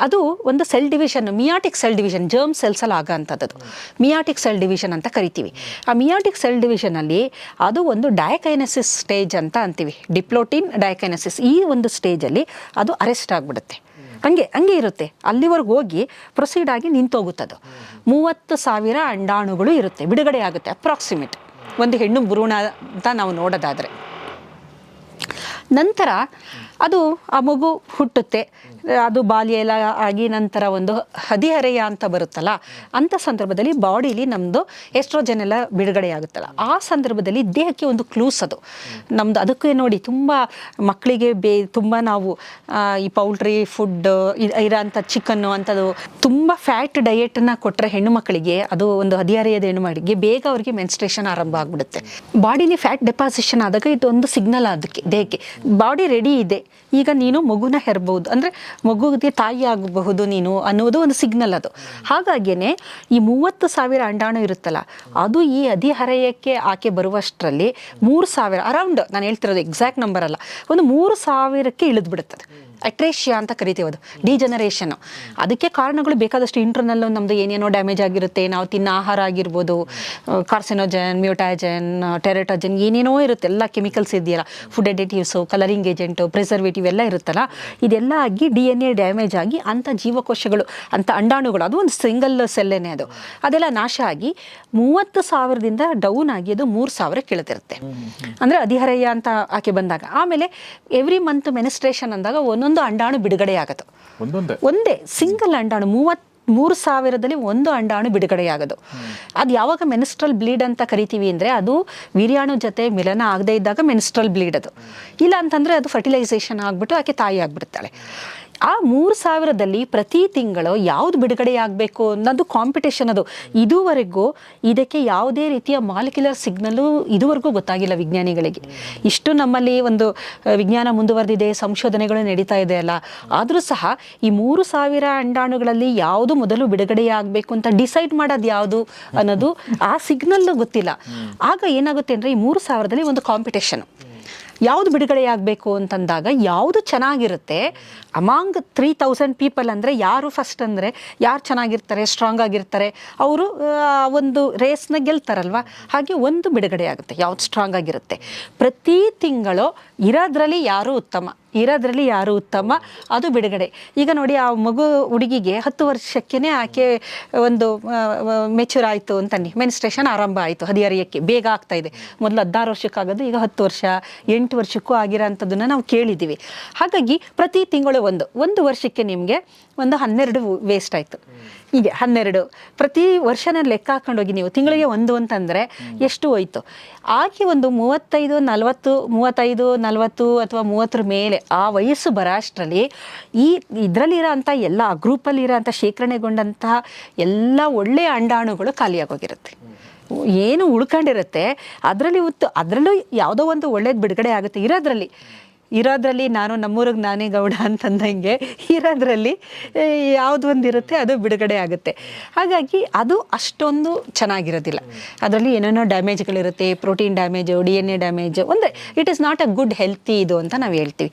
ಅದು ಒಂದು cell division meiotic cell division germ ಸೆಲ್ಸಲ್ಲಿ ಆಗೋಂಥದ್ದು ಮಿಯಾಟಿಕ್ ಸೆಲ್ ಡಿವಿಷನ್ ಅಂತ ಕರಿತೀವಿ. ಆ ಮಿಯಾಟಿಕ್ ಸೆಲ್ ಡಿವಿಷನಲ್ಲಿ ಅದು ಒಂದು ಡಯಕೈನಸಿಸ್ ಸ್ಟೇಜ್ ಅಂತ ಅಂತೀವಿ. ಡಿಪ್ಲೋಟಿನ್ ಡಯಕೈನಸಿಸ್ ಈ ಒಂದು ಸ್ಟೇಜಲ್ಲಿ ಅದು ಅರೆಸ್ಟ್ ಆಗಿಬಿಡುತ್ತೆ. ಹಂಗೆ ಹಂಗೆ ಇರುತ್ತೆ. ಅಲ್ಲಿವರೆಗೂ ಹೋಗಿ ಪ್ರೊಸೀಡ್ ಆಗಿ ನಿಂತೋಗುತ್ತದು. ಮೂವತ್ತು ಸಾವಿರ ಅಂಡಾಣುಗಳು ಇರುತ್ತೆ. ಬಿಡುಗಡೆ ಆಗುತ್ತೆ ಅಪ್ರಾಕ್ಸಿಮೇಟ್ ಒಂದು ಹೆಣ್ಣು ಭ್ರೂಣ ಅಂತ ನಾವು ನೋಡೋದಾದರೆ. ನಂತರ ಅದು ಆ ಮಗು ಹುಟ್ಟುತ್ತೆ. ಅದು ಬಾಲ್ಯ ಎಲ್ಲ ಆಗಿ ನಂತರ ಒಂದು ಹದಿಹರೆಯ ಅಂತ ಬರುತ್ತಲ್ಲ ಅಂಥ ಸಂದರ್ಭದಲ್ಲಿ ಬಾಡಿಲಿ ನಮ್ಮದು ಎಸ್ಟ್ರೋಜನ್ ಎಲ್ಲ ಬಿಡುಗಡೆ ಆಗುತ್ತಲ್ಲ. ಆ ಸಂದರ್ಭದಲ್ಲಿ ದೇಹಕ್ಕೆ ಒಂದು ಕ್ಲೂಸ್ ಅದು. ನಮ್ಮದು ಅದಕ್ಕೆ ನೋಡಿ ತುಂಬ ಮಕ್ಕಳಿಗೆ ಬೇ, ತುಂಬ ನಾವು ಈ ಪೌಲ್ಟ್ರಿ ಫುಡ್ ಇರೋಂಥ ಚಿಕನ್ನು ಅಂಥದ್ದು ತುಂಬ ಫ್ಯಾಟ್ ಡಯೆಟನ್ನು ಕೊಟ್ಟರೆ ಹೆಣ್ಣು ಮಕ್ಕಳಿಗೆ ಅದು ಒಂದು ಹದಿಹರೆಯದ ಹೆಣ್ಣು ಮಕ್ಕಳಿಗೆ ಬೇಗ ಅವರಿಗೆ ಮೆನ್ಸ್ಟ್ರೇಷನ್ ಆರಂಭ ಆಗಿಬಿಡುತ್ತೆ. ಬಾಡಿಲಿ ಫ್ಯಾಟ್ ಡೆಪಾಸಿಷನ್ ಆದಾಗ ಇದೊಂದು ಸಿಗ್ನಲ್ ಅದಕ್ಕೆ, ದೇಹಕ್ಕೆ. ಬಾಡಿ ರೆಡಿ ಇದೆ. ಈಗ ನೀನು ಮಗುನ ಹೆರಬಹುದು ಅಂದರೆ ಮಗುಗೆ ತಾಯಿ ಆಗಬಹುದು ನೀನು ಅನ್ನೋದು ಒಂದು ಸಿಗ್ನಲ್ ಅದು. ಹಾಗಾಗಿನೇ ಈ ಮೂವತ್ತು ಸಾವಿರ ಅಂಡಾಣು ಇರುತ್ತಲ್ಲ, ಅದು ಈ ಅಧಿಹರೆಯಕ್ಕೆ ಆಕೆ ಬರುವಷ್ಟರಲ್ಲಿ ಮೂರು ಸಾವಿರ ಅರೌಂಡ್ ನಾನು ಹೇಳ್ತಿರೋದು ಎಕ್ಸಾಕ್ಟ್ ನಂಬರ್ ಅಲ್ಲ, ಒಂದು ಮೂರು ಸಾವಿರಕ್ಕೆ ಇಳಿದು ಬಿಡುತ್ತದೆ ಅಟ್ರೇಷಿಯಾ ಅಂತ ಕರಿತೀವಿ ಅದು ಡಿಜನರೇಷನ್ ಅದಕ್ಕೆ ಕಾರಣಗಳು ಬೇಕಾದಷ್ಟು ಇಂಟರ್ನಲ್ ನಮ್ಮದು ಏನೇನೋ ಡ್ಯಾಮೇಜ್ ಆಗಿರುತ್ತೆ ನಾವು ತಿನ್ನೋ ಆಹಾರ ಆಗಿರ್ಬೋದು ಕಾರ್ಸಿನೋಜನ್ ಮ್ಯೂಟಾಜನ್ ಟೆರೆಟಾಜನ್ ಏನೇನೋ ಇರುತ್ತೆ ಎಲ್ಲ ಕೆಮಿಕಲ್ಸ್ ಇದೆಯಲ್ಲ food additives colouring agent preservative ಎಲ್ಲ ಇರುತ್ತಲ್ಲ ಇದೆಲ್ಲ ಆಗಿ ಡಿ ಎನ್ ಎ ಡ್ಯಾಮೇಜ್ ಆಗಿ ಅಂಥ ಜೀವಕೋಶಗಳು ಅಂತ ಅಂಡಾಣುಗಳು ಅದು ಒಂದು ಸಿಂಗಲ್ ಸೆಲ್ಲೇನೆ ಅದು. ಅದೆಲ್ಲ ನಾಶ ಆಗಿ ಮೂವತ್ತು ಸಾವಿರದಿಂದ ಡೌನ್ ಆಗಿ ಅದು ಮೂರು ಸಾವಿರ ಕೇಳ್ತಿರುತ್ತೆ. ಅಂದರೆ ಅಧಿಹರಯ್ಯ ಅಂತ ಆಕೆ ಬಂದಾಗ ಆಮೇಲೆ ಎವ್ರಿ ಮಂತ್ ಮೆನಿಸ್ಟ್ರೇಷನ್ ಅಂದಾಗ ಒಂದೊಂದು ಅಂಡಾಣು ಬಿಡುಗಡೆ ಆಗೋದು ಒಂದೇ ಸಿಂಗಲ್ ಅಂಡಾಣು ಮೂವತ್ ಮೂರು ಸಾವಿರದಲ್ಲಿ ಒಂದು ಅಂಡಾಣು ಬಿಡುಗಡೆಯಾಗೋದು. ಅದು ಯಾವಾಗ ಮೆನಿಸ್ಟ್ರಲ್ ಬ್ಲೀಡ್ ಅಂತ ಕರಿತೀವಿ ಅಂದರೆ ಅದು ವೀರ್ಯಾಣು ಜೊತೆ ಮಿಲನ ಆಗದೇ ಇದ್ದಾಗ ಮೆನಿಸ್ಟ್ರಲ್ ಬ್ಲೀಡ್ ಅದು. ಇಲ್ಲ ಅಂತಂದರೆ ಅದು ಫರ್ಟಿಲೈಸೇಷನ್ ಆಗಿಬಿಟ್ಟು ಆಕೆ ತಾಯಿ ಆಗಿಬಿಡ್ತಾಳೆ. ಆ ಮೂರು ಸಾವಿರದಲ್ಲಿ ಪ್ರತಿ ತಿಂಗಳು ಯಾವ್ದು ಬಿಡುಗಡೆ ಆಗಬೇಕು ಅನ್ನೋದು ಕಾಂಪಿಟೇಷನ್ ಅದು. ಇದುವರೆಗೂ ಇದಕ್ಕೆ ಯಾವುದೇ ರೀತಿಯ ಮಾಲಿಕ್ಯುಲರ್ ಸಿಗ್ನಲ್ಲು ಇದುವರೆಗೂ ಗೊತ್ತಾಗಿಲ್ಲ ವಿಜ್ಞಾನಿಗಳಿಗೆ. ಇಷ್ಟು ನಮ್ಮಲ್ಲಿ ಒಂದು ವಿಜ್ಞಾನ ಮುಂದುವರೆದಿದೆ ಸಂಶೋಧನೆಗಳು ನಡೀತಾ ಇದೆ ಅಲ್ಲ. ಆದರೂ ಸಹ ಈ ಮೂರು ಸಾವಿರ ಅಂಡಾಣುಗಳಲ್ಲಿ ಯಾವುದು ಮೊದಲು ಬಿಡುಗಡೆ ಆಗಬೇಕು ಅಂತ ಡಿಸೈಡ್ ಮಾಡೋದು ಯಾವುದು ಅನ್ನೋದು ಆ ಸಿಗ್ನಲ್ ಗೊತ್ತಿಲ್ಲ. ಆಗ ಏನಾಗುತ್ತೆ ಅಂದರೆ ಈ ಮೂರು ಸಾವಿರದಲ್ಲಿ ಒಂದು ಕಾಂಪಿಟೇಷನ್ ಯಾವುದು ಬಿಡುಗಡೆಯಾಗಬೇಕು ಅಂತಂದಾಗ ಯಾವುದು ಚೆನ್ನಾಗಿರುತ್ತೆ? ಅಮಾಂಗ್ ತ್ರೀ ತೌಸಂಡ್ ಪೀಪಲ್ ಅಂದರೆ ಯಾರು ಫಸ್ಟ್ ಅಂದರೆ ಯಾರು ಚೆನ್ನಾಗಿರ್ತಾರೆ ಸ್ಟ್ರಾಂಗ್ ಆಗಿರ್ತಾರೆ? ಅವರು ಒಂದು ರೇಸ್ನ ಗೆಲ್ತಾರಲ್ವ? ಹಾಗೆ ಒಂದು ಬಿಡುಗಡೆ ಆಗುತ್ತೆ ಯಾವ್ದು ಸ್ಟ್ರಾಂಗ್ ಆಗಿರುತ್ತೆ. ಪ್ರತಿ ತಿಂಗಳು ಇರೋದ್ರಲ್ಲಿ ಯಾರು ಉತ್ತಮ? ಇರೋದ್ರಲ್ಲಿ ಯಾರು ಉತ್ತಮ? ಅದು ಬಿಡುಗಡೆ. ಈಗ ನೋಡಿ, ಆ ಮಗು ಹುಡುಗಿಗೆ ಹತ್ತು ವರ್ಷಕ್ಕೇ ಆಕೆ ಒಂದು ಮೆಚೂರ್ ಆಯಿತು ಅಂತನ್ನಿ. ಮೆನ್ಸ್ಟ್ರೇಷನ್ ಆರಂಭ ಆಯಿತು, ಹದಿಹರೆಯಕ್ಕೆ. ಬೇಗ ಆಗ್ತಾ ಇದೆ. ಮೊದಲು ಹದಿನಾರು ವರ್ಷಕ್ಕಾಗೋದು, ಈಗ ಹತ್ತು ವರ್ಷ, ಎಂಟು ವರ್ಷಕ್ಕೂ ಆಗಿರೋ ಅಂಥದ್ದನ್ನು ನಾವು ಕೇಳಿದ್ದೀವಿ. ಹಾಗಾಗಿ ಪ್ರತಿ ತಿಂಗಳು ಒಂದು ಒಂದು ವರ್ಷಕ್ಕೆ ನಿಮಗೆ ಒಂದು ಹನ್ನೆರಡು ವೇಸ್ಟ್ ಆಯಿತು. ಹೀಗೆ ಹನ್ನೆರಡು. ಪ್ರತಿ ವರ್ಷನ ಲೆಕ್ಕ ಹಾಕೊಂಡೋಗಿ ನೀವು. ತಿಂಗಳಿಗೆ ಒಂದು ಅಂತಂದರೆ ಎಷ್ಟು ಹೋಯ್ತು? ಆಕೆ ಒಂದು ಮೂವತ್ತೈದು, ನಲವತ್ತು ಮೂವತ್ತೈದು, ನಲವತ್ತು ಅಥವಾ ಮೂವತ್ತರ ಮೇಲೆ ಆ ವಯಸ್ಸು ಬರೋ ಅಷ್ಟರಲ್ಲಿ ಈ ಇದರಲ್ಲಿರೋ ಅಂಥ ಎಲ್ಲ ಗ್ರೂಪಲ್ಲಿರೋ ಅಂಥ ಶೇಖರಣೆಗೊಂಡಂತಹ ಎಲ್ಲ ಒಳ್ಳೆಯ ಅಂಡಾಣುಗಳು ಖಾಲಿಯಾಗೋಗಿರುತ್ತೆ. ಏನು ಉಳ್ಕೊಂಡಿರುತ್ತೆ, ಅದರಲ್ಲಿ ಉತ್ತು, ಅದರಲ್ಲೂ ಯಾವುದೋ ಒಂದು ಒಳ್ಳೇದು ಬಿಡುಗಡೆ ಆಗುತ್ತೆ ಇರೋದ್ರಲ್ಲಿ. ಇರೋದ್ರಲ್ಲಿ ನಾನು ನಮ್ಮೂರಿಗೆ ನಾನೇ ಗೌಡ ಅಂತಂದಂಗೆ ಇರೋದ್ರಲ್ಲಿ ಯಾವುದು ಯಾವ್ದು ಒಂದು ಇರುತ್ತೆ ಅದು ಬಿಡುಗಡೆ ಆಗುತ್ತೆ. ಹಾಗಾಗಿ ಅದು ಅಷ್ಟೊಂದು ಚೆನ್ನಾಗಿರೋದಿಲ್ಲ. ಅದರಲ್ಲಿ ಏನೇನೋ ಡ್ಯಾಮೇಜ್ಗಳಿರುತ್ತೆ, protein damage, D N A damage ಅಂದರೆ it is not a good healthy ಇದು ಅಂತ ನಾವು ಹೇಳ್ತೀವಿ.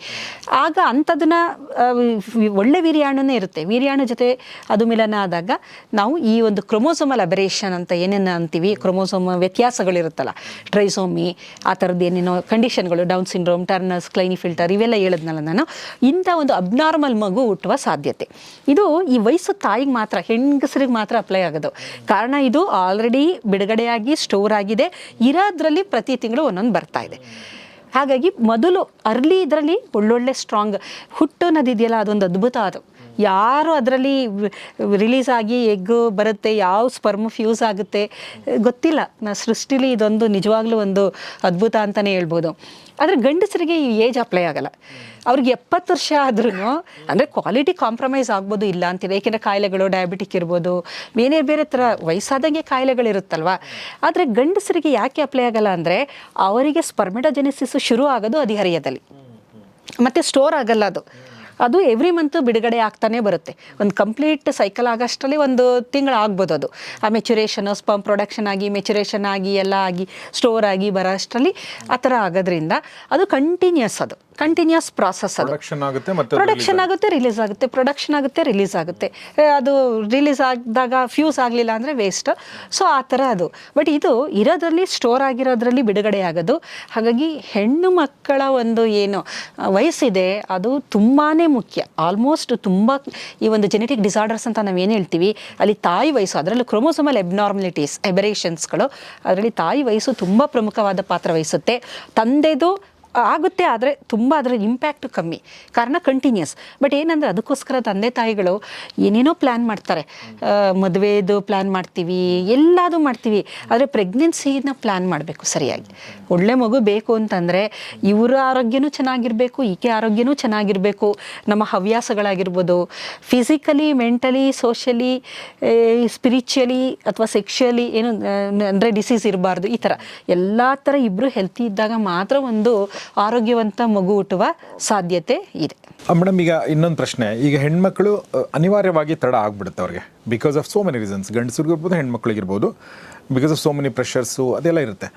ಆಗ ಅಂಥದನ್ನ ಒಳ್ಳೆ ವೀರ್ಯಾಣುನೇ ಇರುತ್ತೆ. ವೀರ್ಯಾಣು ಜೊತೆ ಅದು ಮಿಲನ ಆದಾಗ ನಾವು ಈ ಒಂದು ಕ್ರೊಮೋಸೋಮಲ್ ಅಬರೇಷನ್ ಅಂತ ಏನೇನು ಅಂತೀವಿ, ಕ್ರೊಮೋಸೋಮ ವ್ಯತ್ಯಾಸಗಳಿರುತ್ತಲ್ಲ, ಟ್ರೈಸೋಮಿ, ಆ ಥರದ್ದು ಏನೇನೋ ಕಂಡೀಷನ್ಗಳು, Down syndrome, Turner's Klinefelter ಇವೆಲ್ಲ ಹೇಳಿದ್ನಲ್ಲ ನಾನು, ಇಂಥ ಒಂದು ಅಬ್ನಾರ್ಮಲ್ ಮಗು ಹುಟ್ಟುವ ಸಾಧ್ಯತೆ. ಇದು ಈ ವಯಸ್ಸು ತಾಯಿಗೆ ಮಾತ್ರ, ಹೆಂಗಸರಿಗೆ ಮಾತ್ರ ಅಪ್ಲೈ ಆಗೋದು. ಕಾರಣ ಇದು ಆಲ್ರೆಡಿ ಬಿಡುಗಡೆಯಾಗಿ ಸ್ಟೋರ್ ಆಗಿದೆ. ಇರೋದ್ರಲ್ಲಿ ಪ್ರತಿ ತಿಂಗಳು ಒಂದೊಂದು ಬರ್ತಾ ಇದೆ. ಹಾಗಾಗಿ ಮೊದಲು ಅರ್ಲಿ ಇದರಲ್ಲಿ ಒಳ್ಳೊಳ್ಳೆ ಸ್ಟ್ರಾಂಗ್ ಹುಟ್ಟು ಅನ್ನೋದಿದೆಯಲ್ಲ ಅದೊಂದು ಅದ್ಭುತ ಅದು. ಯಾರು ಅದರಲ್ಲಿ ರಿಲೀಸ್ ಆಗಿ ಎಗ್ ಬರುತ್ತೆ, ಯಾವ ಸ್ಪರ್ಮ್ ಫ್ಯೂಸ್ ಆಗುತ್ತೆ, ಗೊತ್ತಿಲ್ಲ. ನಾ ಸೃಷ್ಟಿಲಿ ಇದೊಂದು ನಿಜವಾಗ್ಲೂ ಒಂದು ಅದ್ಭುತ ಅಂತಲೇ ಹೇಳ್ಬೋದು. ಆದರೆ ಗಂಡಸರಿಗೆ ಈ ಏಜ್ ಅಪ್ಲೈ ಆಗಲ್ಲ. ಅವ್ರಿಗೆ ಎಪ್ಪತ್ತು ವರ್ಷ ಆದ್ರೂ ಅಂದರೆ ಕ್ವಾಲಿಟಿ ಕಾಂಪ್ರಮೈಸ್ ಆಗ್ಬೋದು ಇಲ್ಲ ಅಂತೀವಿ. ಏಕೆಂದರೆ ಕಾಯಿಲೆಗಳು ಡಯಾಬಿಟಿಕ್ ಇರ್ಬೋದು, ಬೇರೆ ಬೇರೆ ಥರ ವಯಸ್ಸಾದಂಗೆ ಕಾಯಿಲೆಗಳಿರುತ್ತಲ್ವ? ಆದರೆ ಗಂಡಸರಿಗೆ ಯಾಕೆ ಅಪ್ಲೈ ಆಗಲ್ಲ ಅಂದರೆ, ಅವರಿಗೆ ಸ್ಪರ್ಮಿಡೋಜೆನಿಸಿಸ್ ಶುರು ಆಗೋದು ಅಧಿಹರ್ಯದಲ್ಲಿ. ಮತ್ತು ಸ್ಟೋರ್ ಆಗಲ್ಲ ಅದು. ಅದು ಎವ್ರಿ ಮಂತ್ ಬಿಡುಗಡೆ ಆಗ್ತಾನೆ ಬರುತ್ತೆ. ಒಂದು ಕಂಪ್ಲೀಟ್ ಸೈಕಲ್ ಆಗೋಷ್ಟರಲ್ಲಿ ಒಂದು ತಿಂಗಳು ಆಗ್ಬೋದು ಅದು. ಆ ಮೆಚುರೇಷನ್ ಸ್ಪಮ್ ಪ್ರೊಡಕ್ಷನ್ ಆಗಿ ಮೆಚುರೇಷನ್ ಆಗಿ, ಎಲ್ಲ ಆಗಿ ಸ್ಟೋರ್ ಆಗಿ ಬರೋಷ್ಟರಲ್ಲಿ ಆ ಥರ ಆಗೋದ್ರಿಂದ ಅದು ಕಂಟಿನ್ಯೂಸ್ ಅದು. ಕಂಟಿನ್ಯೂಸ್ ಪ್ರಾಸೆಸ್ ಅದು. ಪ್ರೊಡಕ್ಷನ್ ಆಗುತ್ತೆ ಮತ್ತೆ ಪ್ರೊಡಕ್ಷನ್ ಆಗುತ್ತೆ ರಿಲೀಸ್ ಆಗುತ್ತೆ ಪ್ರೊಡಕ್ಷನ್ ಆಗುತ್ತೆ ರಿಲೀಸ್ ಆಗುತ್ತೆ. ಅದು ರಿಲೀಸ್ ಆದಾಗ ಫ್ಯೂಸ್ ಆಗಲಿಲ್ಲ ಅಂದರೆ ವೇಸ್ಟ್ ಸೊ ಆ ಥರ ಅದು. ಬಟ್ ಇದು ಇರೋದ್ರಲ್ಲಿ ಸ್ಟೋರ್ ಆಗಿರೋದ್ರಲ್ಲಿ ಬಿಡುಗಡೆ ಆಗೋದು. ಹಾಗಾಗಿ ಹೆಣ್ಣು ಮಕ್ಕಳ ಒಂದು ಏನು ವಯಸ್ಸಿದೆ ಅದು ತುಂಬಾ ಮುಖ್ಯ. ಆಲ್ಮೋಸ್ಟ್ ತುಂಬ ಈ ಒಂದು ಜೆನೆಟಿಕ್ ಡಿಸಾರ್ಡರ್ಸ್ ಅಂತ ನಾವು ಏನು ಹೇಳ್ತೀವಿ ಅಲ್ಲಿ ತಾಯಿ ವಯಸ್ಸು ಅದರಲ್ಲೂ ಕ್ರೋಮೋಸೋಮಲ್ ಎಬ್ನಾರ್ಮಲಿಟೀಸ್ ಎಬರೇಷನ್ಸ್ಗಳು ಅದರಲ್ಲಿ ತಾಯಿ ವಯಸ್ಸು ತುಂಬ ಪ್ರಮುಖವಾದ ಪಾತ್ರ ವಹಿಸುತ್ತೆ. ತಂದೆದು ಆಗುತ್ತೆ, ಆದರೆ ತುಂಬ ಅದರ ಇಂಪ್ಯಾಕ್ಟ್ ಕಮ್ಮಿ. ಕಾರಣ ಕಂಟಿನ್ಯೂಸ್ ಬಟ್ ಏನಂದರೆ ಅದಕ್ಕೋಸ್ಕರ ತಂದೆ ತಾಯಿಗಳು ಏನೇನೋ ಪ್ಲ್ಯಾನ್ ಮಾಡ್ತಾರೆ. ಮದುವೆದು ಪ್ಲ್ಯಾನ್ ಮಾಡ್ತೀವಿ, ಎಲ್ಲದೂ ಮಾಡ್ತೀವಿ. ಆದರೆ ಪ್ರೆಗ್ನೆನ್ಸಿನ ಪ್ಲ್ಯಾನ್ ಮಾಡಬೇಕು ಸರಿಯಾಗಿ. ಒಳ್ಳೆ ಮಗು ಬೇಕು ಅಂತಂದರೆ ಇವರ ಆರೋಗ್ಯನೂ ಚೆನ್ನಾಗಿರಬೇಕು, ಈಕೆ ಆರೋಗ್ಯನೂ ಚೆನ್ನಾಗಿರಬೇಕು. ನಮ್ಮ ಹವ್ಯಾಸಗಳಾಗಿರ್ಬೋದು. ಫಿಸಿಕಲಿ ಮೆಂಟಲಿ ಸೋಷಲಿ ಸ್ಪಿರಿಚುಯಲಿ ಅಥವಾ ಸೆಕ್ಷುಯಲಿ ಏನು ಅಂದರೆ ಡಿಸೀಸ್ ಇರಬಾರ್ದು, ಈ ಥರ ಎಲ್ಲ ಥರ ಇಬ್ಬರು ಹೆಲ್ತಿ ಇದ್ದಾಗ ಮಾತ್ರ ಒಂದು ಆರೋಗ್ಯವಂತ ಮಗು ಹುಟ್ಟುವ ಸಾಧ್ಯತೆ ಇದೆ. ಮೇಡಮ್ ಈಗ ಇನ್ನೊಂದು ಪ್ರಶ್ನೆ. ಈಗ ಹೆಣ್ಮಕ್ಳು ಅನಿವಾರ್ಯವಾಗಿ ತಡ ಆಗ್ಬಿಡುತ್ತೆ ಅವ್ರಿಗೆ. Because of so many reasons ಗಂಡಸರಿಗಿರ್ಬೋದು ಹೆಣ್ಮಕ್ಳಿಗಿರ್ಬೋದು. Because of so many pressures ಅದೆಲ್ಲ ಇರುತ್ತೆ.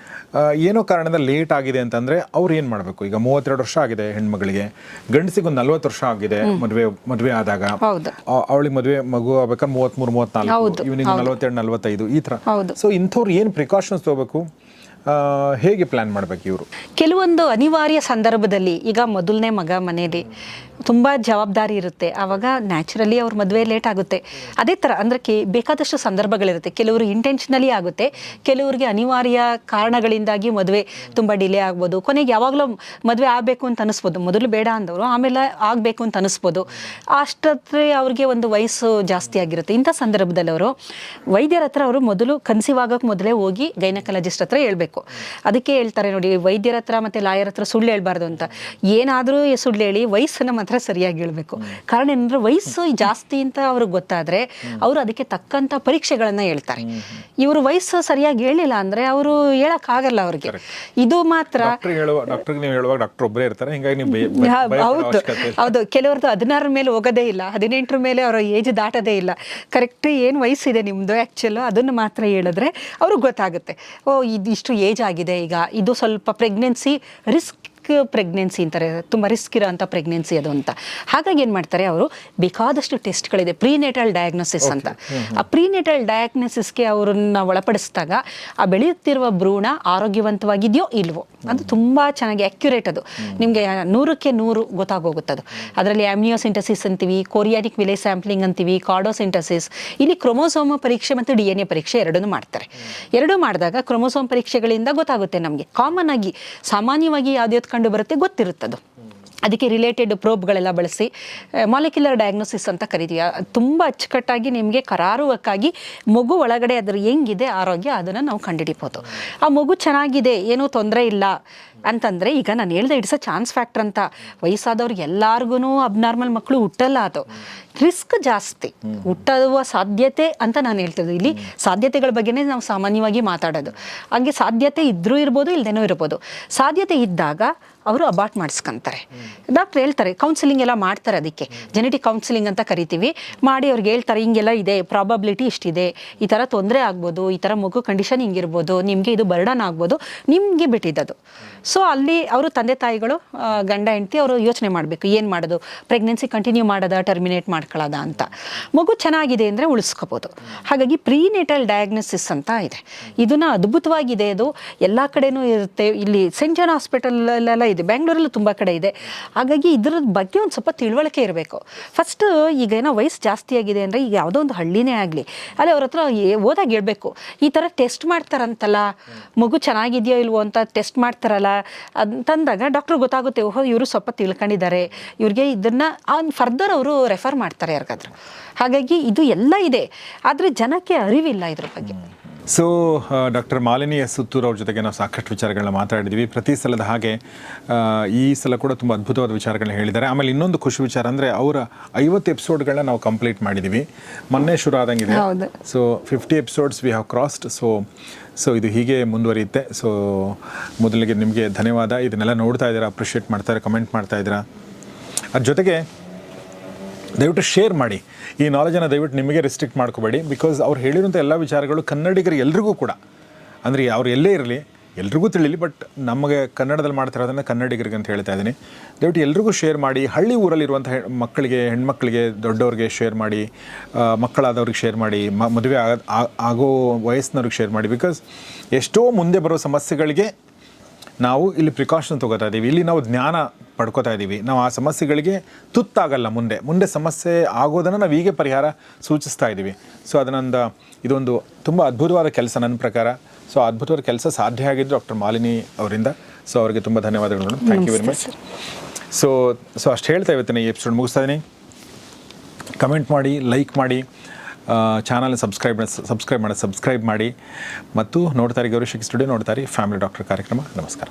ಏನೋ ಕಾರಣದ ಲೇಟ್ ಆಗಿದೆ ಅಂತಂದರೆ ಅವ್ರು ಏನು ಮಾಡಬೇಕು? ಈಗ ಮೂವತ್ತೆರಡು ವರ್ಷ ಆಗಿದೆ ಹೆಣ್ಮಗಳಿಗೆ. ಗಂಡಸಿಗೆ ಒಂದು ನಲ್ವತ್ತು ವರ್ಷ ಆಗಿದೆ ಮದುವೆ ಮದುವೆ ಆದಾಗ. ಅವಳಿಗೆ ಮದುವೆ ಮಗು ಆಗ್ಬೇಕಾದ್ರೆ ಮೂವತ್ತ್ಮೂರು ಮೂವತ್ತ್ನಾಲ್ಕು ಇವನಿಗೆ ನಲವತ್ತೆರಡು ನಲವತ್ತೈದು ಈ ಥರ. ಸೊ ಇಂಥವ್ರು ಏನು ಪ್ರಿಕಾಷನ್ಸ್ ತೊಗೋಬೇಕು? ಹೇಗೆ ಪ್ಲಾನ್ ಮಾಡಬೇಕು ಇವರು? ಕೆಲವೊಂದು ಅನಿವಾರ್ಯ ಸಂದರ್ಭದಲ್ಲಿ, ಈಗ ಮೊದಲನೇ ಮಗ ಮನೇಲಿ ತುಂಬ ಜವಾಬ್ದಾರಿ ಇರುತ್ತೆ. ಆವಾಗ ನ್ಯಾಚುರಲಿ ಅವ್ರ ಮದುವೆ ಲೇಟ್ ಆಗುತ್ತೆ. ಅದೇ ಥರ ಅಂದರೆ ಕೆ, ಬೇಕಾದಷ್ಟು ಸಂದರ್ಭಗಳಿರುತ್ತೆ. ಕೆಲವರು ಇಂಟೆನ್ಷನಲಿ ಆಗುತ್ತೆ. ಕೆಲವರಿಗೆ ಅನಿವಾರ್ಯ ಕಾರಣಗಳಿಂದಾಗಿ ಮದುವೆ ತುಂಬ ಡಿಲೇ ಆಗ್ಬೋದು. ಕೊನೆಗೆ ಯಾವಾಗಲೂ ಮದುವೆ ಆಗಬೇಕು ಅಂತ ಅನಿಸ್ಬೋದು. ಮೊದಲು ಬೇಡ ಅಂದವರು ಆಮೇಲೆ ಆಗಬೇಕು ಅಂತ ಅನಿಸ್ಬೋದು. ಅಷ್ಟೊತ್ತೇ ಅವ್ರಿಗೆ ಒಂದು ವಯಸ್ಸು ಜಾಸ್ತಿ ಆಗಿರುತ್ತೆ. ಇಂಥ ಸಂದರ್ಭದಲ್ಲಿ ಅವರು ವೈದ್ಯರ ಹತ್ರ ಅವರು ಮೊದಲು ಕನ್ಸಿವ್ ಆಗೋಕ್ಕೆ ಮೊದಲೇ ಹೋಗಿ ಗೈನಕಾಲಜಿಸ್ಟ್ ಹತ್ರ ಹೇಳ್ಬೇಕು. ಅದಕ್ಕೆ ಹೇಳ್ತಾರೆ ನೋಡಿ ವೈದ್ಯರ ಹತ್ರ ಮತ್ತು ಲಾಯರ್ ಹತ್ರ ಸುಳ್ಳು ಹೇಳ್ಬಾರ್ದು ಅಂತ. ಏನಾದರೂ ಸುಳ್ಳು ಹೇಳಿ ವಯಸ್ಸನ್ನು ಮಾತ್ರ ಸರಿಯಾಗಿ ಹೇಳಬೇಕು. ಕಾರಣ ಏನಂದ್ರೆ ವಯಸ್ಸು ಜಾಸ್ತಿ ಅಂತ ಅವ್ರಿಗೆ ಗೊತ್ತಾದರೆ ಅವರು ಅದಕ್ಕೆ ತಕ್ಕಂಥ ಪರೀಕ್ಷೆಗಳನ್ನು ಹೇಳ್ತಾರೆ. ಇವರು ವಯಸ್ಸು ಸರಿಯಾಗಿ ಹೇಳಿಲ್ಲ ಅಂದರೆ ಅವರು ಹೇಳೋಕ್ಕಾಗಲ್ಲ ಅವ್ರಿಗೆ. ಇದು ಮಾತ್ರ ಡಾಕ್ಟರ್ ಒಬ್ಬರೇ ಇರ್ತಾರೆ ಹಿಂಗಾಗಿ ಹೌದು. ಹೌದು. ಕೆಲವ್ರದ್ದು ಹದಿನಾರರ ಮೇಲೆ ಹೋಗೋದೇ ಇಲ್ಲ ಹದಿನೆಂಟರ ಮೇಲೆ ಅವರ ಏಜ್ ದಾಟೋದೇ ಇಲ್ಲ. ಕರೆಕ್ಟ್ ಏನು ವಯಸ್ಸಿದೆ ನಿಮ್ಮದು ಆ್ಯಕ್ಚುಲು ಅದನ್ನು ಮಾತ್ರ ಹೇಳಿದ್ರೆ ಅವ್ರಿಗೆ ಗೊತ್ತಾಗುತ್ತೆ. ಓ ಇದಿಷ್ಟು ಏಜ್ ಆಗಿದೆ. ಈಗ ಇದು ಸ್ವಲ್ಪ ಪ್ರೆಗ್ನೆನ್ಸಿ ರಿಸ್ಕ್ ಪ್ರೆಗ್ನೆನ್ಸಿ ಅಂತಾರೆ ತುಂಬ ರಿಸ್ಕ್ ಇರೋಂಥ ಪ್ರೆಗ್ನೆನ್ಸಿ ಅದು ಅಂತ. ಹಾಗಾಗಿ ಏನು ಮಾಡ್ತಾರೆ ಅವರು ಬೇಕಾದಷ್ಟು ಟೆಸ್ಟ್ಗಳಿದೆ ಪ್ರೀನೇಟಲ್ ಡಯಾಗ್ನೋಸಿಸ್ ಅಂತ. ಆ ಪ್ರೀನೇಟಲ್ ಡಯಾಗ್ನೋಸಿಸ್ಗೆ ಅವ್ರನ್ನ ಒಳಪಡಿಸಿದಾಗ ಆ ಬೆಳೆಯುತ್ತಿರುವ ಭ್ರೂಣ ಆರೋಗ್ಯವಂತವಾಗಿದೆಯೋ ಇಲ್ವೋ ಅದು ತುಂಬ ಚೆನ್ನಾಗಿ ಅಕ್ಯುರೇಟ್ ಅದು. ನಿಮಗೆ ನೂರಕ್ಕೆ ನೂರು ಗೊತ್ತಾಗೋಗುತ್ತದು. ಅದು ಅದರಲ್ಲಿ ಆಮ್ನಿಯೋಸಿಂಟಸಿಸ್ ಅಂತೀವಿ ಕೊರಿಯಾನಿಕ್ ವಿಲೆ ಸ್ಯಾಂಪ್ಲಿಂಗ್ ಅಂತೀವಿ ಕಾರ್ಡೋಸಿಂಟಸಿಸ್ ಇಲ್ಲಿ ಕ್ರೊಮೋಸೋಮ ಪರೀಕ್ಷೆ ಮತ್ತು ಡಿ ಎನ್ ಎ ಪರೀಕ್ಷೆ ಎರಡನ್ನೂ ಮಾಡ್ತಾರೆ. ಎರಡೂ ಮಾಡಿದಾಗ ಕ್ರೊಮೋಸೋಮ್ ಪರೀಕ್ಷೆಗಳಿಂದ ಗೊತ್ತಾಗುತ್ತೆ ನಮಗೆ. ಕಾಮನ್ ಆಗಿ ಸಾಮಾನ್ಯವಾಗಿ ಯಾವ್ದು ಕಂಡು ಬರುತ್ತೆ ಗೊತ್ತಿರುತ್ತದು. ಅದಕ್ಕೆ ರಿಲೇಟೆಡ್ ಪ್ರೋಬ್ಗಳೆಲ್ಲ ಬಳಸಿ ಮಾಲಿಕ್ಯುಲರ್ ಡಯಾಗ್ನೋಸಿಸ್ ಅಂತ ಕರಿತೀವಿ. ತುಂಬ ಅಚ್ಚುಕಟ್ಟಾಗಿ ನಿಮಗೆ ಕರಾರುವಕ್ಕಾಗಿ ಮಗು ಒಳಗಡೆ ಅದರ ಹೆಂಗಿದೆ, ಆರೋಗ್ಯ ಅದನ್ನು ನಾವು ಕಂಡುಹಿಡಿಬೋದು. ಆ ಮಗು ಚೆನ್ನಾಗಿದೆ, ಏನೂ ತೊಂದರೆ ಇಲ್ಲ ಅಂತಂದರೆ, ಈಗ ನಾನು ಹೇಳ್ದೆ ಇಟ್ಸ್ ಅ ಚಾನ್ಸ್ ಫ್ಯಾಕ್ಟರ್ ಅಂತ. ವಯಸ್ಸಾದವ್ರಿಗೆ ಎಲ್ಲರಿಗೂ ಅಬ್ನಾರ್ಮಲ್ ಮಕ್ಕಳು ಹುಟ್ಟಲ್ಲ ಅದು. ರಿಸ್ಕ್ ಜಾಸ್ತಿ. ಹುಟ್ಟುವ ಸಾಧ್ಯತೆ ಅಂತ ನಾನು ಹೇಳ್ತಿರೋದು. ಇಲ್ಲಿ ಸಾಧ್ಯತೆಗಳ ಬಗ್ಗೆನೇ ನಾವು ಸಾಮಾನ್ಯವಾಗಿ ಮಾತಾಡೋದು. ಹಂಗೆ ಸಾಧ್ಯತೆ ಇದ್ದರೂ ಇರ್ಬೋದು ಇಲ್ಲದೇನೂ ಇರ್ಬೋದು. ಸಾಧ್ಯತೆ ಇದ್ದಾಗ ಅವರು ಅಬಾಟ್ ಮಾಡಿಸ್ಕೊಂತಾರೆ. ಡಾಕ್ಟರ್ ಹೇಳ್ತಾರೆ ಕೌನ್ಸಿಲಿಂಗ್ ಎಲ್ಲ ಮಾಡ್ತಾರೆ ಅದಕ್ಕೆ. ಜೆನೆಟಿಕ್ ಕೌನ್ಸಿಲಿಂಗ್ ಅಂತ ಕರಿತೀವಿ. ಮಾಡಿ ಅವ್ರಿಗೆ ಹೇಳ್ತಾರೆ, ಹಿಂಗೆಲ್ಲ ಇದೆ ಪ್ರಾಬಬಿಲಿಟಿ ಇಷ್ಟಿದೆ. ಈ ಥರ ತೊಂದರೆ ಆಗ್ಬೋದು, ಈ ಥರ ಮಗು ಕಂಡೀಷನ್ ಹಿಂಗಿರ್ಬೋದು, ನಿಮಗೆ ಇದು ಬರ್ಡನ್ ಆಗ್ಬೋದು, ನಿಮಗೆ ಬಿಟ್ಟಿದ್ದದು. ಸೊ ಅಲ್ಲಿ ಅವರು ತಂದೆ ತಾಯಿಗಳು ಗಂಡ ಹೆಂಡತಿ ಅವರು ಯೋಚನೆ ಮಾಡಬೇಕು, ಏನು ಮಾಡೋದು? ಪ್ರೆಗ್ನೆನ್ಸಿ ಕಂಟಿನ್ಯೂ ಮಾಡೋದ ಟರ್ಮಿನೇಟ್ ಮಾಡ್ಕೊಳ್ಳೋದ ಅಂತ. ಮಗು ಚೆನ್ನಾಗಿದೆ ಅಂದರೆ ಉಳಿಸ್ಕೋಬೋದು. ಹಾಗಾಗಿ ಪ್ರೀನೇಟಲ್ ಡಯಾಗ್ನೋಸಿಸ್ ಅಂತ ಇದೆ. ಇದನ್ನು ಅದ್ಭುತವಾಗಿದೆ ಅದು. ಎಲ್ಲ ಕಡೆನೂ ಇರುತ್ತೆ. ಇಲ್ಲಿ ಸೆಂಟ್ ಜಾನ್ ಹಾಸ್ಪಿಟಲಲ್ಲೆಲ್ಲ ಇದೆ. ಬೆಂಗಳೂರಲ್ಲೂ ತುಂಬ ಕಡೆ ಇದೆ. ಹಾಗಾಗಿ ಇದ್ರ ಬಗ್ಗೆ ಒಂದು ಸ್ವಲ್ಪ ತಿಳುವಳಿಕೆ ಇರಬೇಕು. ಫಸ್ಟ್ ಈಗ ಏನೋ ವಯಸ್ಸು ಜಾಸ್ತಿ ಆಗಿದೆ ಅಂದರೆ ಈಗ ಯಾವುದೋ ಒಂದು ಹಳ್ಳಿನೇ ಆಗಲಿ, ಅಲ್ಲಿ ಅವ್ರ ಹತ್ರ ಏ- ಹೇಳಬೇಕು, ಈ ಥರ ಟೆಸ್ಟ್ ಮಾಡ್ತಾರಂತಲ್ಲ, ಮಗು ಚೆನ್ನಾಗಿದೆಯೋ ಇಲ್ವೋ ಅಂತ ಟೆಸ್ಟ್ ಮಾಡ್ತಾರಲ್ಲ? ಅಂತಂದಾಗ ಡಾಕ್ಟ್ರ್ ಗೊತ್ತಾಗುತ್ತೆ, ಓಹೋ, ಇವರು ಸ್ವಲ್ಪ ತಿಳ್ಕೊಂಡಿದ್ದಾರೆ. ಇವ್ರಿಗೆ ಇದನ್ನು ಫರ್ದರ್ ಅವರು ರೆಫರ್ ಮಾಡ್ತಾರೆ ಯಾರಿಗಾದ್ರು. ಹಾಗಾಗಿ ಇದು ಎಲ್ಲ ಇದೆ. ಆದರೆ ಜನಕ್ಕೆ ಅರಿವಿಲ್ಲ ಇದ್ರ ಬಗ್ಗೆ. So doctor Malini S Suttur ಅವ್ರ ಜೊತೆಗೆ ನಾವು ಸಾಕಷ್ಟು ವಿಚಾರಗಳನ್ನ ಮಾತಾಡಿದ್ವಿ. ಪ್ರತಿ ಸಲದ ಹಾಗೆ ಈ ಸಲ ಕೂಡ ತುಂಬ ಅದ್ಭುತವಾದ ವಿಚಾರಗಳನ್ನ ಹೇಳಿದ್ದಾರೆ. ಆಮೇಲೆ ಇನ್ನೊಂದು ಖುಷಿ ವಿಚಾರ ಅಂದರೆ ಅವರ ಐವತ್ತು ಎಪಿಸೋಡ್ಗಳನ್ನ ನಾವು ಕಂಪ್ಲೀಟ್ ಮಾಡಿದ್ದೀವಿ ಮೊನ್ನೆ ಶುರು ಆದಂಗಿದೆ. So fifty episodes we have crossed so so ಇದು ಹೀಗೆ ಮುಂದುವರಿಯುತ್ತೆ. ಸೊ ಮೊದಲಿಗೆ ನಿಮಗೆ ಧನ್ಯವಾದ. ಇದನ್ನೆಲ್ಲ ನೋಡ್ತಾ ಇದ್ದೀರಾ ಅಪ್ರಿಷಿಯೇಟ್ ಮಾಡ್ತಾರೆ ಕಮೆಂಟ್ ಮಾಡ್ತಾ ಇದ್ದೀರಾ? ಅದ್ರ ಜೊತೆಗೆ ದಯವಿಟ್ಟು ಶೇರ್ ಮಾಡಿ. ಈ ನಾಲೆಜನ್ನು ದಯವಿಟ್ಟು ನಿಮಗೆ ರೆಸ್ಟ್ರಿಕ್ಟ್ ಮಾಡ್ಕೋಬೇಡಿ ಬಿಕಾಸ್ ಅವ್ರು ಹೇಳಿರುವಂಥ ಎಲ್ಲ ವಿಚಾರಗಳು ಕನ್ನಡಿಗರು ಎಲ್ರಿಗೂ ಕೂಡ. ಅಂದರೆ ಅವ್ರು ಎಲ್ಲೇ ಇರಲಿ, ಎಲ್ರಿಗೂ ತಿಳಿಲಿ ಬಟ್ ನಮಗೆ ಕನ್ನಡದಲ್ಲಿ ಮಾಡ್ತಿರೋದನ್ನು ಕನ್ನಡಿಗರಿಗೆ ಅಂತ ಹೇಳ್ತಾ ಇದ್ದೀನಿ. ದಯವಿಟ್ಟು ಎಲ್ರಿಗೂ ಶೇರ್ ಮಾಡಿ, ಹಳ್ಳಿ ಊರಲ್ಲಿರುವಂಥ ಮಕ್ಕಳಿಗೆ, ಹೆಣ್ಮಕ್ಳಿಗೆ, ದೊಡ್ಡವ್ರಿಗೆ ಶೇರ್ ಮಾಡಿ ಮಕ್ಕಳಾದವ್ರಿಗೆ ಶೇರ್ ಮಾಡಿ ಮದುವೆ ಆಗೋ ವಯಸ್ಸಿನವ್ರಿಗೆ ಶೇರ್ ಮಾಡಿ ಬಿಕಾಸ್ ಎಷ್ಟೋ ಮುಂದೆ ಬರೋ ಸಮಸ್ಯೆಗಳಿಗೆ ನಾವು ಇಲ್ಲಿ ಪ್ರಿಕಾಷನ್ ತೊಗೋತಾ ಇದ್ದೀವಿ ಇಲ್ಲಿ ನಾವು ಜ್ಞಾನ ಪಡ್ಕೋತಾ ಇದ್ದೀವಿ ನಾವು ಆ ಸಮಸ್ಯೆಗಳಿಗೆ ತುತ್ತಾಗಲ್ಲ ಮುಂದೆ. ಮುಂದೆ ಸಮಸ್ಯೆ ಆಗೋದನ್ನು ನಾವು ಹೀಗೆ ಪರಿಹಾರ ಸೂಚಿಸ್ತಾ ಇದ್ದೀವಿ ಸೊ ಅದನ್ನೊಂದು ಇದೊಂದು ತುಂಬ ಅದ್ಭುತವಾದ ಕೆಲಸ ನನ್ನ ಪ್ರಕಾರ. ಸೊ ಅದ್ಭುತವಾದ ಕೆಲಸ ಸಾಧ್ಯ ಆಗಿದ್ದು ಡಾಕ್ಟರ್ ಮಾಲಿನಿ ಅವರಿಂದ. ಸೊ ಅವರಿಗೆ ತುಂಬ ಧನ್ಯವಾದಗಳು thank you very much so so ಅಷ್ಟು ಹೇಳ್ತಾ ಇವತ್ತಿನ ಈ ಎಪಿಸೋಡ್ ಮುಗಿಸ್ತಾ ಇದ್ದೀನಿ ಕಮೆಂಟ್ ಮಾಡಿ ಲೈಕ್ ಮಾಡಿ. ಚಾನಲ್ ಸಬ್ಸ್ಕ್ರೈಬ್ ಸಬ್ಸ್ಕ್ರೈಬ್ ಮಾಡಿ ಸಬ್ಸ್ಕ್ರೈಬ್ ಮಾಡಿ. ಮತ್ತು ನೋಡ್ತಾರೆ ಗೌರಿ ಸ್ಟುಡಿಯೋ ನೋಡ್ತಾರೆ ಫ್ಯಾಮಿಲಿ ಡಾಕ್ಟರ್ ಕಾರ್ಯಕ್ರಮ. ನಮಸ್ಕಾರ.